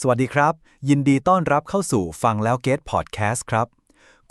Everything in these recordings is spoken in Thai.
สวัสดีครับ ยินดีต้อนรับเข้าสู่ฟังแล้วเกตพอดแคสต์ครับ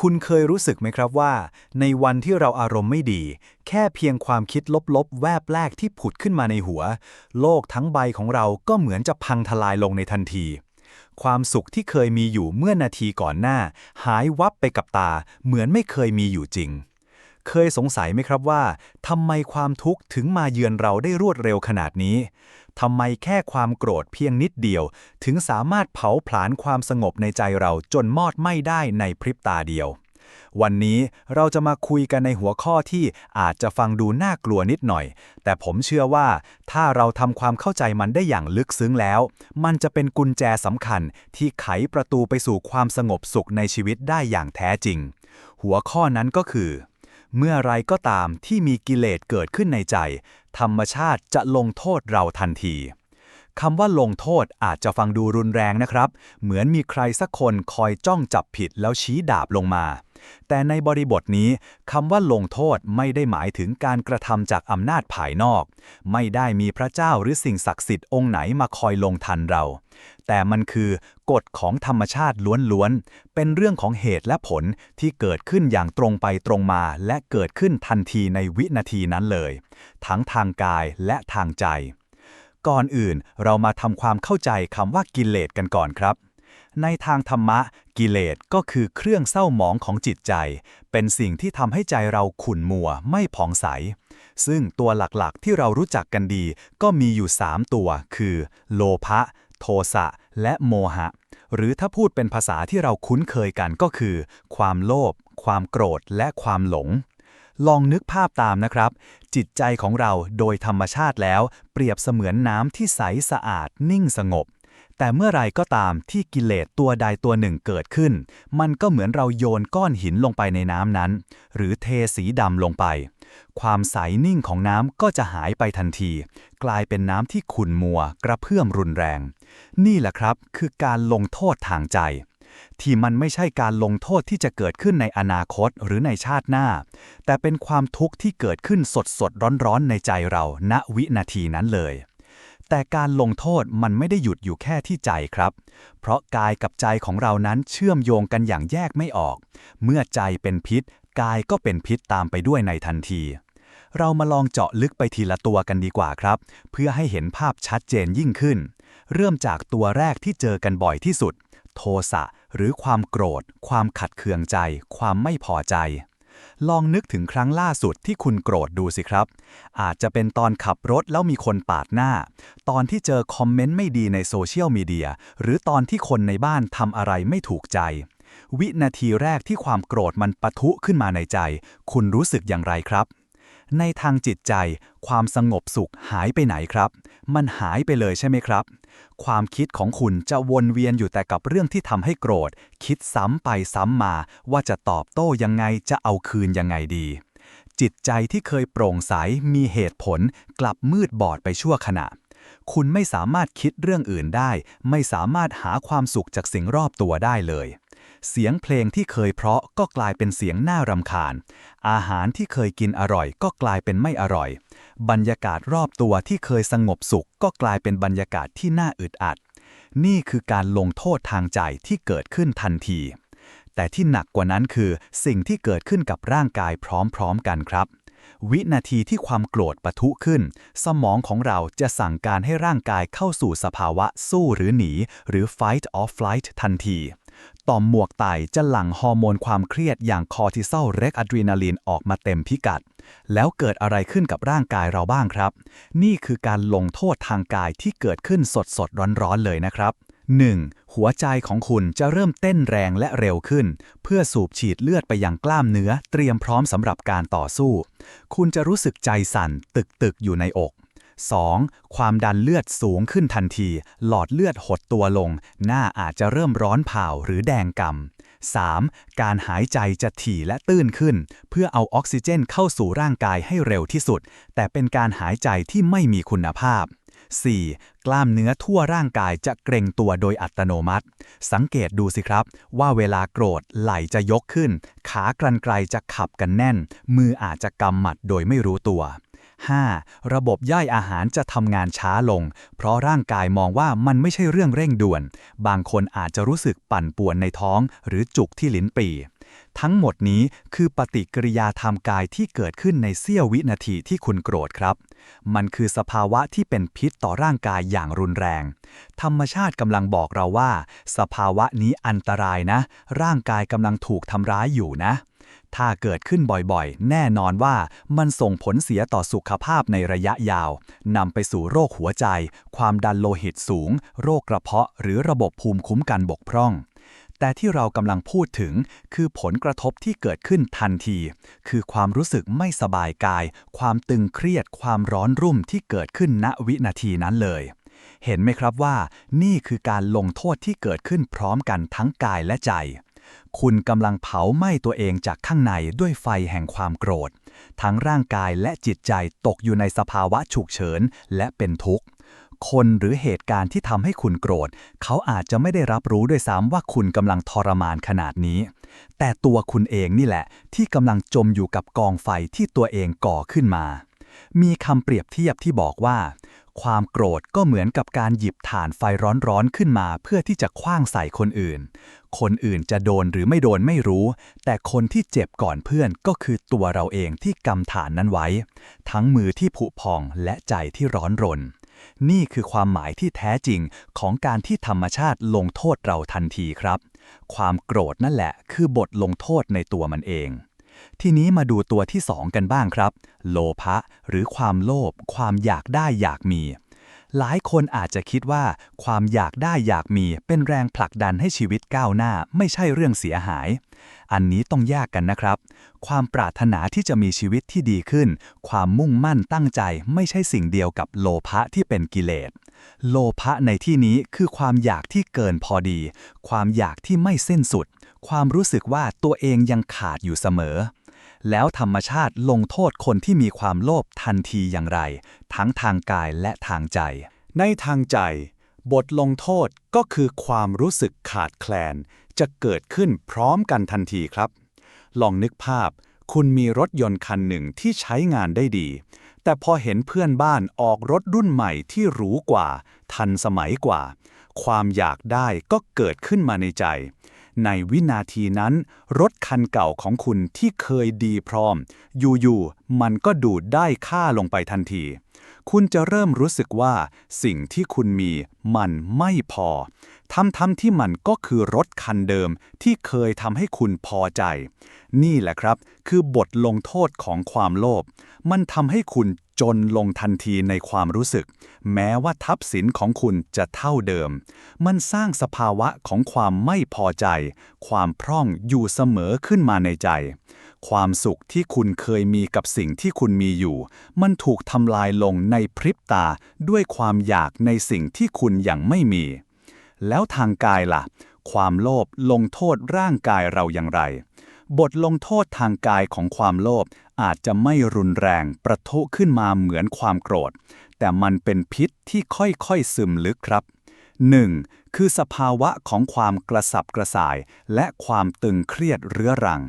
คุณเคยรู้สึกไหมครับว่า ในวันที่เราอารมณ์ไม่ดี แค่เพียงความคิดลบๆ แวบแรกที่ผุดขึ้นมาในหัว โลกทั้งใบของเราก็เหมือนจะพังทลายลงในทันที ความสุขที่เคยมีอยู่เมื่อนาทีก่อนหน้า หายวับไปกับตา เหมือนไม่เคยมีอยู่จริงเคยสงสัยไหมครับว่าทำไมความทุกข์ถึงมาเยือนเราได้รวดเร็วขนาดนี้ ทำไมแค่ความโกรธเพียงนิดเดียว ถึงสามารถเผาผลาญความสงบในใจเราจนมอดไม่ได้ในพริบตาเดียว วันนี้เราจะมาคุยกันในหัวข้อที่อาจจะฟังดูน่ากลัวนิดหน่อย แต่ผมเชื่อว่าถ้าเราทำความเข้าใจมันได้อย่างลึกซึ้งแล้ว มันจะเป็นกุญแจสำคัญที่ไขประตูไปสู่ความสงบสุขในชีวิตได้อย่างแท้จริง หัวข้อนั้นก็คือ เมื่อไรก็ตามที่มีกิเลสเกิดขึ้นในใจ ธรรมชาติจะลงโทษเราทันทีคำว่าลงโทษอาจจะฟังดูรุนแรงนะครับ เหมือนมีใครสักคนคอยจ้องจับผิดแล้วชี้ดาบลงมา แต่ในบริบทนี้คำว่าลงโทษไม่ได้หมายถึงการกระทำจากอำนาจภายนอก ไม่ได้มีพระเจ้าหรือสิ่งศักดิ์สิทธิ์องค์ไหนมาคอยลงทันเรา แต่มันคือกฎของธรรมชาติล้วนๆ เป็นเรื่องของเหตุและผลที่เกิดขึ้นอย่างตรงไปตรงมา และเกิดขึ้นทันทีในวินาทีนั้นเลย ทั้งทางกายและทางใจ ก่อนอื่นเรามาทำความเข้าใจคำว่ากิเลสกันก่อนครับ ในทางธรรมะ กิเลสก็คือเครื่องเศร้าหมองของจิตใจ เป็นสิ่งที่ทำให้ใจเราขุ่นมัวไม่ผ่องใส ซึ่งตัวหลักๆที่เรารู้จักกันดี ก็มีอยู่ 3 ตัว คือ โลภะโทสะ และโมหะ หรือถ้าพูดเป็นภาษาที่เราคุ้นเคยกันก็คือ ความโลภ ความโกรธ และความหลง ลองนึกภาพตามนะครับ จิตใจของเราโดยธรรมชาติแล้ว เปรียบเสมือนน้ำที่ใสสะอาดนิ่งสงบ แต่เมื่อไรก็ตามที่กิเลสตัวใดตัวหนึ่งเกิดขึ้น มันก็เหมือนเราโยนก้อนหินลงไปในน้ำนั้น หรือเทสีดำลงไป ความใสนิ่งของน้ำก็จะหายไปทันที กลายเป็นน้ำที่ขุ่นมัว กระเพื่อมรุนแรง นี่แหละครับ คือการลงโทษทางใจ ที่มันไม่ใช่การลงโทษที่จะเกิดขึ้นในอนาคตหรือในชาติหน้า แต่เป็นความทุกข์ที่เกิดขึ้นสดสดร้อนๆในใจเราณวินาทีนั้นเลย แต่การลงโทษมันไม่ได้หยุดอยู่แค่ที่ใจครับ เพราะกายกับใจของเรานั้นเชื่อมโยงกันอย่างแยกไม่ออก เมื่อใจเป็นพิษ กายก็เป็นพิษตามไปด้วยในทันที เรามาลองเจาะลึกไปทีละตัวกันดีกว่าครับ เพื่อให้เห็นภาพชัดเจนยิ่งขึ้น เริ่มจากตัวแรกที่เจอกันบ่อยที่สุด โทสะหรือความโกรธ ความขัดเคืองใจ ความไม่พอใจ ลองนึกถึงครั้งล่าสุดที่คุณโกรธดูสิครับ อาจจะเป็นตอนขับรถแล้วมีคนปาดหน้า ตอนที่เจอคอมเมนต์ไม่ดีในโซเชียลมีเดีย หรือตอนที่คนในบ้านทำอะไรไม่ถูกใจ วินาทีแรกที่ความโกรธมันปะทุขึ้นมาในใจ คุณรู้สึกอย่างไรครับ ในทางจิตใจ ความสงบสุขหายไปไหนครับ มันหายไปเลยใช่ไหมครับ ความคิดของคุณจะวนเวียนอยู่แต่กับเรื่องที่ทำให้โกรธ คิดซ้ำไปซ้ำมา ว่าจะตอบโต้ยังไงจะเอาคืนยังไงดี จิตใจที่เคยโปร่งใสมีเหตุผล กลับมืดบอดไปชั่วขณะ คุณไม่สามารถคิดเรื่องอื่นได้ ไม่สามารถหาความสุขจากสิ่งรอบตัวได้เลย เสียงเพลงที่เคยเพราะก็กลายเป็นเสียงน่ารำคาญ อาหารที่เคยกินอร่อย ก็กลายเป็นไม่อร่อย บรรยากาศรอบตัวที่เคยสงบสุข ก็กลายเป็นบรรยากาศที่น่าอึดอัด นี่คือการลงโทษทางใจที่เกิดขึ้นทันที แต่ที่หนักกว่านั้นคือสิ่งที่เกิดขึ้นกับร่างกายพร้อมๆกันครับวินาทีที่ความโกรธปะทุขึ้น สมองของเราจะสั่งการให้ร่างกายเข้าสู่สภาวะสู้หรือหนี หรือ fight or flight ทันที ต่อมหมวกไตจะหลั่งฮอร์โมนความเครียดอย่างคอร์ติซอลเรกอะดรีนาลีนออกมาเต็มพิกัด แล้วเกิดอะไรขึ้นกับร่างกายเราบ้างครับ นี่คือการลงโทษทางกายที่เกิดขึ้นสดสดร้อนๆเลยนะครับ 1. หัวใจของคุณจะเริ่มเต้นแรงและเร็วขึ้น เพื่อสูบฉีดเลือดไปยังกล้ามเนื้อ เตรียมพร้อมสำหรับการต่อสู้ คุณจะรู้สึกใจสั่นตึกๆอยู่ในอก 2. ความดันเลือดสูงขึ้นทันที หลอดเลือดหดตัวลง หน้าอาจจะเริ่มร้อนเผาหรือแดงกำ 3. การหายใจจะถี่และตื้นขึ้น เพื่อเอาออกซิเจนเข้าสู่ร่างกายให้เร็วที่สุด แต่เป็นการหายใจที่ไม่มีคุณภาพ 4. กล้ามเนื้อทั่วร่างกายจะเกร็งตัวโดยอัตโนมัติ สังเกตดูสิครับ ว่าเวลาโกรธไหล่จะยกขึ้น ขากรรไกรจะขับกันแน่น มืออาจจะกำหมัดโดยไม่รู้ตัว 5. ระบบย่อยอาหารจะทำงานช้าลง เพราะร่างกายมองว่ามันไม่ใช่เรื่องเร่งด่วน บางคนอาจจะรู้สึกปั่นป่วนในท้อง หรือจุกที่ลิ้นปีทั้งหมดนี้คือปฏิกิริยาทางกายที่เกิดขึ้นในเสี้ยววินาทีที่คุณโกรธครับ มันคือสภาวะที่เป็นพิษต่อร่างกายอย่างรุนแรง ธรรมชาติกำลังบอกเราว่า สภาวะนี้อันตรายนะ ร่างกายกำลังถูกทำร้ายอยู่นะ ถ้าเกิดขึ้นบ่อยๆ แน่นอนว่ามันส่งผลเสียต่อสุขภาพในระยะยาว นำไปสู่โรคหัวใจ ความดันโลหิตสูง โรคกระเพาะ หรือระบบภูมิคุ้มกันบกพร่อง แต่ที่เรากำลังพูดถึงคือผลกระทบที่เกิดขึ้นทันที คือความรู้สึกไม่สบายกาย ความตึงเครียด ความร้อนรุ่มที่เกิดขึ้นณวินาทีนั้นเลยเห็นไหมครับว่า นี่คือการลงโทษที่เกิดขึ้นพร้อมกันทั้งกายและใจ คุณกำลังเผาไหม้ตัวเองจากข้างในด้วยไฟแห่งความโกรธ ทั้งร่างกายและจิตใจตกอยู่ในสภาวะฉุกเฉินและเป็นทุกข์ คนหรือเหตุการณ์ที่ทำให้คุณโกรธ เขาอาจจะไม่ได้รับรู้ด้วยซ้ำว่าคุณกำลังทรมานขนาดนี้ แต่ตัวคุณเองนี่แหละ ที่กำลังจมอยู่กับกองไฟที่ตัวเองก่อขึ้นมา มีคำเปรียบเทียบที่บอกว่า ความโกรธก็เหมือนกับการหยิบถ่านไฟร้อนๆขึ้นมา เพื่อที่จะคว้างใส่คนอื่น คนอื่นจะโดนหรือไม่โดนไม่รู้ แต่คนที่เจ็บก่อนเพื่อนก็คือตัวเราเองที่กำฐานนั้นไว้ ทั้งมือที่ผุพองและใจที่ร้อนรน นี่คือความหมายที่แท้จริงของการที่ธรรมชาติลงโทษเราทันทีครับ ความโกรธนั่นแหละคือบทลงโทษในตัวมันเอง ทีนี้มาดูตัวที่สองกันบ้างครับ โลภะหรือความโลภความอยากได้อยากมี หลายคนอาจจะคิดว่า ความอยากได้อยากมีเป็นแรงผลักดันให้ชีวิตก้าวหน้า ไม่ใช่เรื่องเสียหาย อันนี้ต้องแยกกันนะครับ ความปรารถนาที่จะมีชีวิตที่ดีขึ้น ความมุ่งมั่นตั้งใจไม่ใช่สิ่งเดียวกับโลภะที่เป็นกิเลสโลภะในที่นี้คือความอยากที่เกินพอดี ความอยากที่ไม่สิ้นสุด ความรู้สึกว่าตัวเองยังขาดอยู่เสมอ แล้วธรรมชาติลงโทษคนที่มีความโลภทันทีอย่างไร ทั้งทางกายและทางใจ ในทางใจ บทลงโทษก็คือความรู้สึกขาดแคลน จะเกิดขึ้นพร้อมกันทันทีครับ ลองนึกภาพ คุณมีรถยนต์คันหนึ่งที่ใช้งานได้ดี แต่พอเห็นเพื่อนบ้านออกรถรุ่นใหม่ที่หรูกว่า ทันสมัยกว่า ความอยากได้ก็เกิดขึ้นมาในใจ ในวินาทีนั้น รถคันเก่าของคุณที่เคยดีพร้อม อยู่ๆมันก็ดูดได้ค่าลงไปทันที คุณจะเริ่มรู้สึกว่า สิ่งที่คุณมีมันไม่พอ ทั้งๆที่มันก็คือรถคันเดิมที่เคยทำให้คุณพอใจ นี่แหละครับ คือบทลงโทษของความโลภ มันทำให้คุณจนลงทันทีในความรู้สึก แม้ว่าทัพสินของคุณจะเท่าเดิม มันสร้างสภาวะของความไม่พอใจ ความพร่องอยู่เสมอขึ้นมาในใจ ความสุขที่คุณเคยมีกับสิ่งที่คุณมีอยู่ มันถูกทำลายลงในพริบตาด้วยความอยากในสิ่งที่คุณยังไม่มี แล้วทางกายล่ะ ความโลภลงโทษร่างกายเราอย่างไร บทลงโทษทางกายของความโลภอาจจะไม่รุนแรงประทุขึ้นมาเหมือนความโกรธ แต่มันเป็นพิษที่ค่อยๆซึมลึกครับ 1. คือสภาวะของความกระสับกระส่าย และความตึงเครียดเรื้อรัง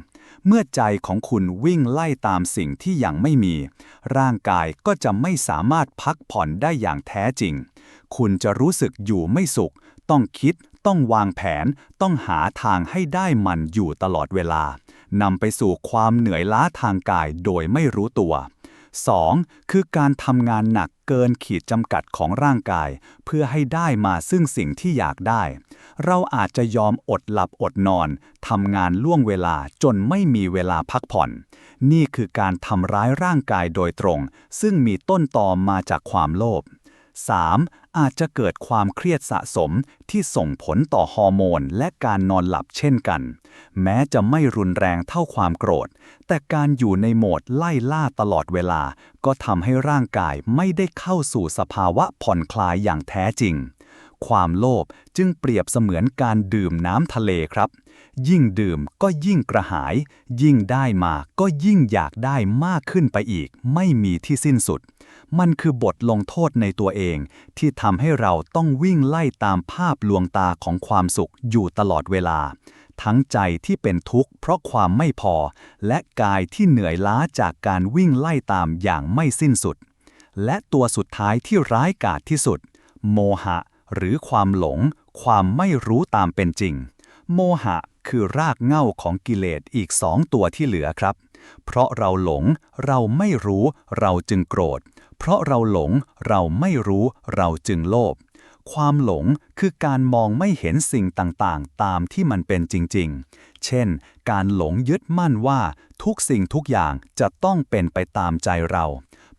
เมื่อใจของคุณวิ่งไล่ตามสิ่งที่ยังไม่มี ร่างกายก็จะไม่สามารถพักผ่อนได้อย่างแท้จริง คุณจะรู้สึกอยู่ไม่สุข ต้องคิด ต้องวางแผน ต้องหาทางให้ได้มันอยู่ตลอดเวลานำไปสู่ความเหนื่อยล้าทางกายโดยไม่รู้ตัว 2. คือการทำงานหนักเกินขีดจำกัดของร่างกาย เพื่อให้ได้มาซึ่งสิ่งที่อยากได้ เราอาจจะยอมอดหลับอดนอนทำงานล่วงเวลาจนไม่มีเวลาพักผ่อน นี่คือการทำร้ายร่างกายโดยตรง ซึ่งมีต้นตอมาจากความโลภ 3. อาจจะเกิดความเครียดสะสมที่ส่งผลต่อฮอร์โมนและการนอนหลับเช่นกัน แม้จะไม่รุนแรงเท่าความโกรธ แต่การอยู่ในโหมดไล่ล่าตลอดเวลา ก็ทำให้ร่างกายไม่ได้เข้าสู่สภาวะผ่อนคลายอย่างแท้จริง ความโลภจึงเปรียบเสมือนการดื่มน้ำทะเลครับ ยิ่งดื่มก็ยิ่งกระหาย ยิ่งได้มาก็ยิ่งอยากได้มากขึ้นไปอีก ไม่มีที่สิ้นสุด มันคือบทลงโทษในตัวเอง ที่ทำให้เราต้องวิ่งไล่ตามภาพลวงตาของความสุขอยู่ตลอดเวลา ทั้งใจที่เป็นทุกข์เพราะความไม่พอ และกายที่เหนื่อยล้าจากการวิ่งไล่ตามอย่างไม่สิ้นสุดและตัวสุดท้ายที่ร้ายกาจที่สุด โมหะ หรือความหลง ความไม่รู้ตามเป็นจริง โมหะคือรากเหง้าของกิเลสอีกสองตัวที่เหลือครับ เพราะเราหลง เราไม่รู้ เราจึงโกรธ เพราะเราหลง เราไม่รู้ เราจึงโลภความหลงคือการมองไม่เห็นสิ่งต่างๆ ตามที่มันเป็นจริง ๆ เช่น การหลงยึดมั่นว่าทุกสิ่งทุกอย่างจะต้องเป็นไปตามใจเรา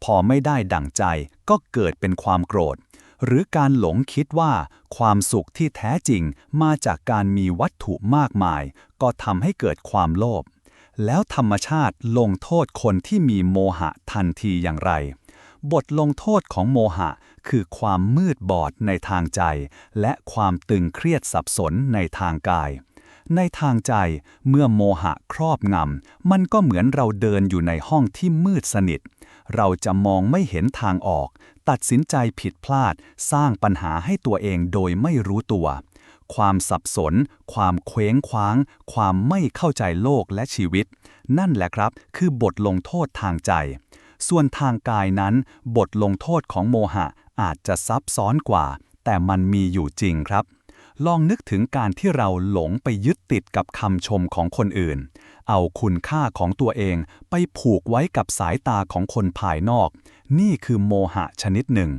พอไม่ได้ดั่งใจก็เกิดเป็นความโกรธ หรือการหลงคิดว่าความสุขที่แท้จริงมาจากการมีวัตถุมากมาย ก็ทำให้เกิดความโลภ แล้วธรรมชาติลงโทษคนที่มีโมหะทันทีอย่างไร บทลงโทษของโมหะคือความมืดบอดในทางใจ และความตึงเครียดสับสนในทางกายในทางใจเมื่อโมหะครอบงำ มันก็เหมือนเราเดินอยู่ในห้องที่มืดสนิท เราจะมองไม่เห็นทางออก ตัดสินใจผิดพลาดสร้างปัญหาให้ตัวเองโดยไม่รู้ตัว ความสับสน ความเคว้งคว้าง ความไม่เข้าใจโลกและชีวิต นั่นแหละครับคือบทลงโทษทางใจ ส่วนทางกายนั้น บทลงโทษของโมหะอาจจะซับซ้อนกว่า แต่มันมีอยู่จริงครับลองนึกถึงการที่เราหลงไปยึดติดกับคำชมของคนอื่น เอาคุณค่าของตัวเองไปผูกไว้กับสายตาของคนภายนอก นี่คือโมหะชนิดหนึ่ง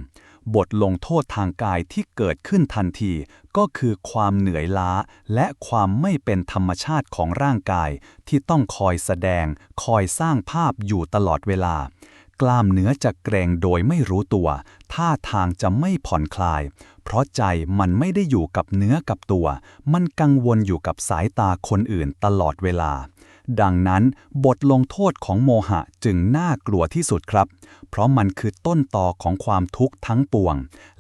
บทลงโทษทางกายที่เกิดขึ้นทันที ก็คือความเหนื่อยล้า และความไม่เป็นธรรมชาติของร่างกาย ที่ต้องคอยแสดง คอยสร้างภาพอยู่ตลอดเวลา กล้ามเนื้อจะเกรงโดยไม่รู้ตัว ท่าทางจะไม่ผ่อนคลาย เพราะใจมันไม่ได้อยู่กับเนื้อกับตัว มันกังวลอยู่กับสายตาคนอื่นตลอดเวลา ดังนั้นบทลงโทษของโมหะจึงน่ากลัวที่สุดครับ เพราะมันคือต้นตอของความทุกข์ทั้งปวง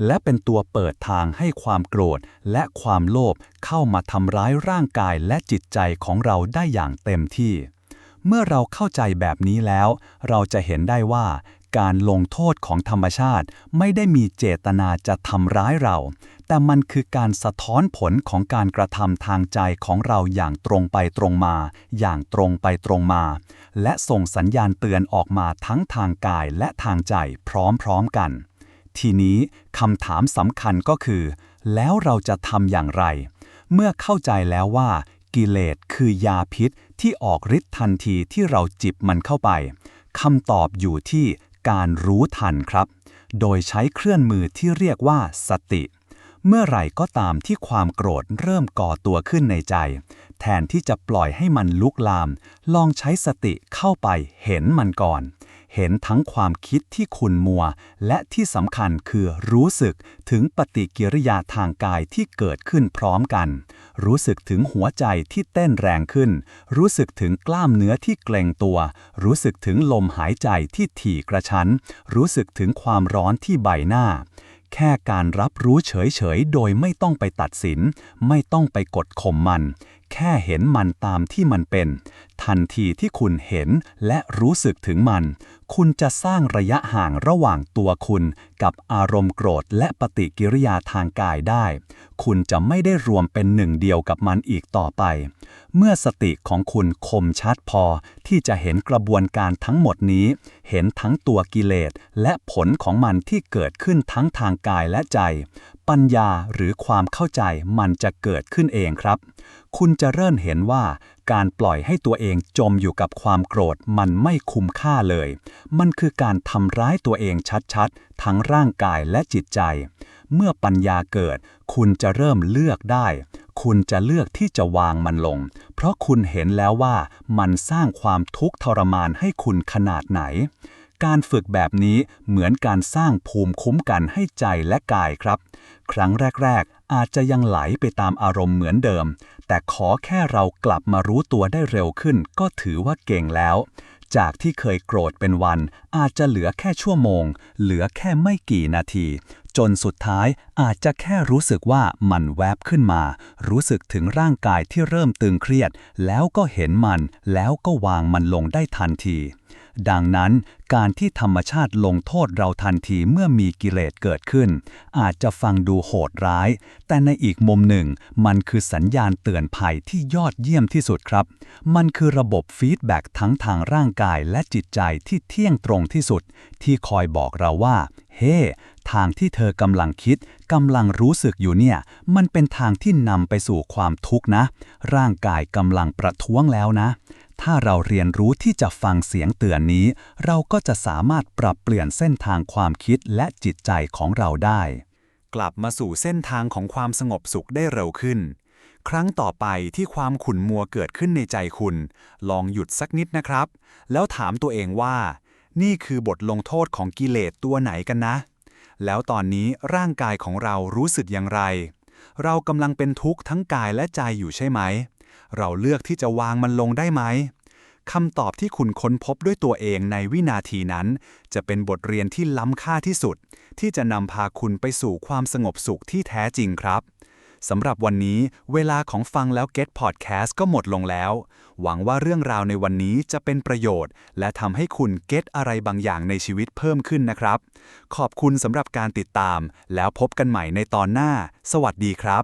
และเป็นตัวเปิดทางให้ความโกรธและความโลภเข้ามาทำร้ายร่างกายและจิตใจของเราได้อย่างเต็มที่ เมื่อเราเข้าใจแบบนี้แล้ว เราจะเห็นได้ว่า การลงโทษของธรรมชาติ ไม่ได้มีเจตนาจะทำร้ายเรา แต่มันคือการสะท้อนผลของการกระทำทางใจของเราอย่างตรงไปตรงมา อย่างตรงไปตรงมา และส่งสัญญาณเตือนออกมาทั้งทางกายและทางใจพร้อมๆกัน ทีนี้คำถามสำคัญก็คือ แล้วเราจะทำอย่างไร เมื่อเข้าใจแล้วว่ากิเลสคือยาพิษที่ออกฤทธิ์ทันทีที่เราจิบมันเข้าไปคำตอบอยู่ที่ การรู้ทันครับ โดยใช้เคลื่อนมือที่เรียกว่าสติ เมื่อไหร่ก็ตามที่ความโกรธเริ่มก่อตัวขึ้นในใจ แทนที่จะปล่อยให้มันลุกลาม ลองใช้สติเข้าไปเห็นมันก่อน เห็นทั้งความคิดที่ขุนมัว และที่สำคัญคือรู้สึกถึงปฏิกิริยาทางกายที่เกิดขึ้นพร้อมกัน รู้สึกถึงหัวใจที่เต้นแรงขึ้น รู้สึกถึงกล้ามเนื้อที่เกร็งตัว รู้สึกถึงลมหายใจที่ถี่กระชั้น รู้สึกถึงความร้อนที่ใบหน้าแค่การรับรู้เฉยๆ โดยไม่ต้องไปตัดสิน ไม่ต้องไปกดข่มมัน แค่เห็นมันตามที่มันเป็น ทันทีที่คุณเห็นและรู้สึกถึงมัน คุณจะสร้างระยะห่างระหว่างตัวคุณ กับอารมณ์โกรธและปฏิกิริยาทางกายได้ คุณจะไม่ได้รวมเป็นหนึ่งเดียวกับมันอีกต่อไป เมื่อสติของคุณคมชัดพอที่จะเห็นกระบวนการทั้งหมดนี้ เห็นทั้งตัวกิเลสและผลของมันที่เกิดขึ้นทั้งทางกายและใจ ปัญญาหรือความเข้าใจมันจะเกิดขึ้นเองครับ คุณจะเริ่มเห็นว่าการปล่อยให้ตัวเองจมอยู่กับความโกรธมันไม่คุ้มค่าเลย มันคือการทำร้ายตัวเองชัดๆ ทั้งร่างกายและจิตใจ เมื่อปัญญาเกิด คุณจะเริ่มเลือกได้ คุณจะเลือกที่จะวางมันลง เพราะคุณเห็นแล้วว่ามันสร้างความทุกข์ทรมานให้คุณขนาดไหนการฝึกแบบนี้เหมือนการสร้างภูมิคุ้มกันให้ใจและกายครับ ครั้งแรก ๆ อาจจะยังไหลไปตามอารมณ์เหมือนเดิม แต่ขอแค่เรากลับมารู้ตัวได้เร็วขึ้น ก็ถือว่าเก่งแล้ว จากที่เคยโกรธเป็นวัน อาจจะเหลือแค่ชั่วโมง เหลือแค่ไม่กี่นาที จนสุดท้ายอาจจะแค่รู้สึกว่ามันแวบขึ้นมา รู้สึกถึงร่างกายที่เริ่มตึงเครียด แล้วก็เห็นมัน แล้วก็วางมันลงได้ทันที ดังนั้นการที่ธรรมชาติลงโทษเราทันทีเมื่อมีกิเลสเกิดขึ้น อาจจะฟังดูโหดร้าย แต่ในอีกมุมหนึ่ง มันคือสัญญาณเตือนภัยที่ยอดเยี่ยมที่สุดครับ มันคือระบบฟีดแบ็กทั้งทางร่างกายและจิตใจที่เที่ยงตรงที่สุด ที่คอยบอกเราว่า เฮ้ทางที่เธอกำลังคิดกำลังรู้สึกอยู่เนี่ย มันเป็นทางที่นำไปสู่ความทุกข์นะ ร่างกายกำลังประท้วงแล้วนะ ถ้าเราเรียนรู้ที่จะฟังเสียงเตือนนี้ เราก็จะสามารถปรับเปลี่ยนเส้นทางความคิดและจิตใจของเราได้ กลับมาสู่เส้นทางของความสงบสุขได้เร็วขึ้น ครั้งต่อไปที่ความขุ่นมัวเกิดขึ้นในใจคุณ ลองหยุดสักนิดนะครับ แล้วถามตัวเองว่า นี่คือบทลงโทษของกิเลสตัวไหนกันนะ แล้วตอนนี้ร่างกายของเรารู้สึกอย่างไร เรากำลังเป็นทุกข์ทั้งกายและใจอยู่ใช่ไหม เราเลือกที่จะวางมันลงได้ไหมคำตอบที่คุณค้นพบด้วยตัวเองในวินาทีนั้น จะเป็นบทเรียนที่ล้ำค่าที่สุด ที่จะนำพาคุณไปสู่ความสงบสุขที่แท้จริงครับสำหรับวันนี้เวลาของฟังแล้ว Get Podcast ก็หมดลงแล้ว หวังว่าเรื่องราวในวันนี้จะเป็นประโยชน์ และทำให้คุณ get อะไรบางอย่างในชีวิตเพิ่มขึ้นนะครับ ขอบคุณสำหรับการติดตาม แล้วพบกันใหม่ในตอนหน้า สวัสดีครับ